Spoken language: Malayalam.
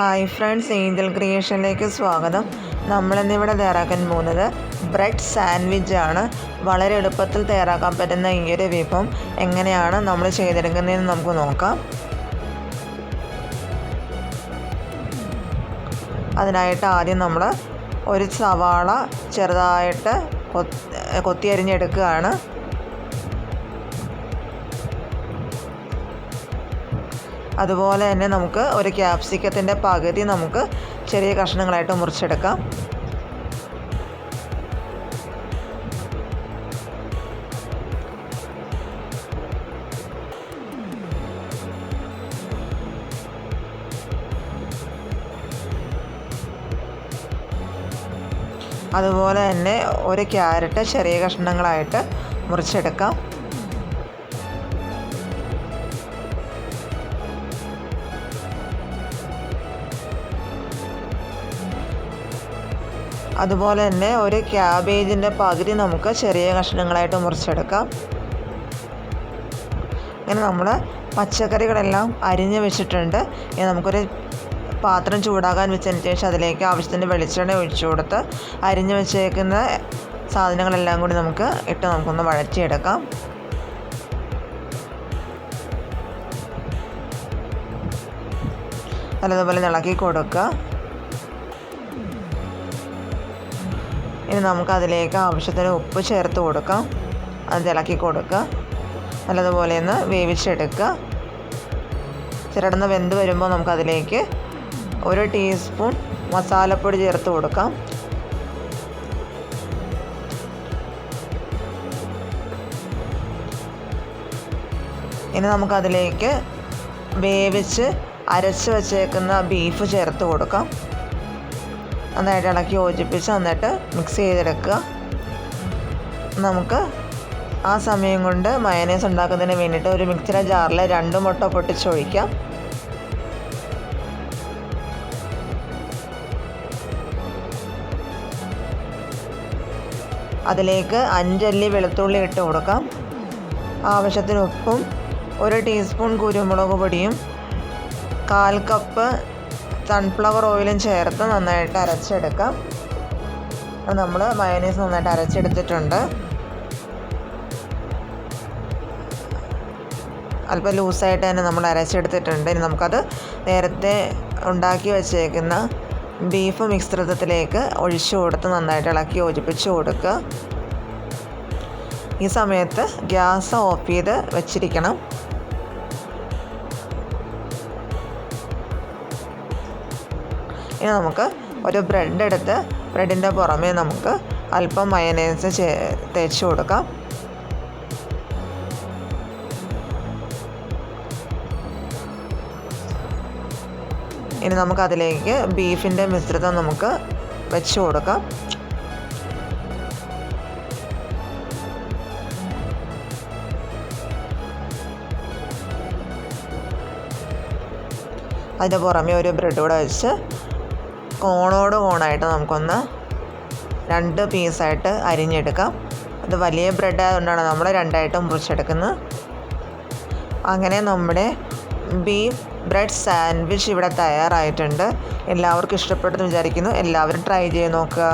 ഹായ് ഫ്രണ്ട്സ് ഏഞ്ചൽ ക്രിയേഷനിലേക്ക് സ്വാഗതം. നമ്മളിന്നിവിടെ തയ്യാറാക്കാൻ പോകുന്നത് ബ്രെഡ് സാൻഡ്വിച്ച് ആണ്. വളരെ എളുപ്പത്തിൽ തയ്യാറാക്കാൻ പറ്റുന്ന ഈ ഒരു വിഭവം. എങ്ങനെയാണ് നമ്മൾ ചെയ്തെടുക്കുന്നതെന്ന് നമുക്ക് നോക്കാം. അതിനായിട്ട് ആദ്യം നമ്മൾ ഒരു സവാള ചെറുതായിട്ട് കൊത്തി അരിഞ്ഞെടുക്കുകയാണ് അതുപോലെ തന്നെ നമുക്ക് ഒരു ക്യാപ്സിക്കത്തിന്റെ പകുതി നമുക്ക് ചെറിയ കഷ്ണങ്ങളായിട്ട് മുറിച്ചെടുക്കാം. അതുപോലെ തന്നെ ഒരു ക്യാരറ്റ് ചെറിയ കഷ്ണങ്ങളായിട്ട് മുറിച്ചെടുക്കാം. അതുപോലെ തന്നെ ഒരു ക്യാബേജിന്റെ പകുതി നമുക്ക് ചെറിയ കഷ്ണങ്ങളായിട്ട് മുറിച്ചെടുക്കാം. ഇങ്ങനെ നമ്മൾ പച്ചക്കറികളെല്ലാം അരിഞ്ഞ് വെച്ചിട്ടുണ്ട്. ഇനി നമുക്കൊരു പാത്രം ചൂടാകാൻ വെച്ചതിന് ശേഷം അതിലേക്ക് ആവശ്യത്തിന് വെളിച്ചെണ്ണ ഒഴിച്ചു കൊടുത്ത് അരിഞ്ഞ് വെച്ചേക്കുന്ന സാധനങ്ങളെല്ലാം കൂടി നമുക്ക് ഇട്ട് നമുക്കൊന്ന് വഴറ്റിയെടുക്കാം. നല്ലതുപോലെ ഇളക്കി കൊടുക്കുക. ഇനി നമുക്ക് അതിലേക്ക് ആവശ്യത്തിന് ഉപ്പ് ചേർത്ത് കൊടുക്കാം അത് ഇളക്കി കൊടുക്കുക. നല്ലതുപോലെ ഒന്ന് വേവിച്ചെടുക്കുക. ചിരടുന്ന വെന്ത് വരുമ്പോൾ നമുക്കതിലേക്ക് ഒരു ടീസ്പൂൺ മസാലപ്പൊടി ചേർത്ത് കൊടുക്കാം. ഇനി നമുക്കതിലേക്ക് വേവിച്ച് അരച്ച് വച്ചേക്കുന്ന ബീഫ് ചേർത്ത് കൊടുക്കാം. നന്നായിട്ട് ഇളക്കി യോജിപ്പിച്ച് നന്നായിട്ട് മിക്സ് ചെയ്തെടുക്കുക. നമുക്ക് ആ സമയം കൊണ്ട് മയനേസ് ഉണ്ടാക്കുന്നതിന് വേണ്ടിയിട്ട് ഒരു മിക്സിയുടെ ജാറിൽ രണ്ട് മുട്ട പൊട്ടിച്ചൊഴിക്കാം അതിലേക്ക് അഞ്ചല്ലി വെളുത്തുള്ളി ഇട്ട് കൊടുക്കാം. ആവശ്യത്തിന് ഉപ്പും ഒരു ടീസ്പൂൺ കുരുമുളക് പൊടിയും കാൽ കപ്പ് സൺഫ്ലവർ ഓയിലും ചേർത്ത് നന്നായിട്ട് അരച്ചെടുക്കാം. നമ്മൾ മയോനീസ് നന്നായിട്ട് അരച്ചെടുത്തിട്ടുണ്ട്. അല്പം ലൂസായിട്ട് തന്നെ നമ്മൾ അരച്ചെടുത്തിട്ടുണ്ട്. ഇനി നമുക്കത് നേരത്തെ ഉണ്ടാക്കി വച്ചേക്കുന്ന ബീഫ് മിശ്രിതത്തിലേക്ക് ഒഴിച്ചു കൊടുത്ത് നന്നായിട്ട് ഇളക്കി യോജിപ്പിച്ച് കൊടുക്കുക. ഈ സമയത്ത് ഗ്യാസ് ഓഫ് ചെയ്ത് വെച്ചിരിക്കണം. ഇനി നമുക്ക് ഒരു ബ്രെഡ് എടുത്ത് ബ്രെഡിന്റെ പുറമേ നമുക്ക് അല്പം മയനേസ് ചേ തേച്ച് കൊടുക്കാം. ഇനി നമുക്കതിലേക്ക് ബീഫിന്റെ മിശ്രിതം നമുക്ക് വെച്ച് കൊടുക്കാം. അതിന്റെ പുറമേ ഒരു ബ്രെഡ് കൂടെ വെച്ച് കോണോട് കോണായിട്ട് നമുക്കൊന്ന് രണ്ട് പീസായിട്ട് അരിഞ്ഞെടുക്കാം. അത് വലിയ ബ്രെഡ് ആയതുകൊണ്ടാണ് നമ്മൾ രണ്ടായിട്ട് മുറിച്ചെടുക്കുന്നത്. അങ്ങനെ നമ്മുടെ ബീഫ് ബ്രെഡ് സാൻഡ്വിച്ച് ഇവിടെ തയ്യാറായിട്ടുണ്ട്. എല്ലാവർക്കും ഇഷ്ടപ്പെട്ടെന്ന് വിചാരിക്കുന്നു. എല്ലാവരും ട്രൈ ചെയ്ത് നോക്കുക.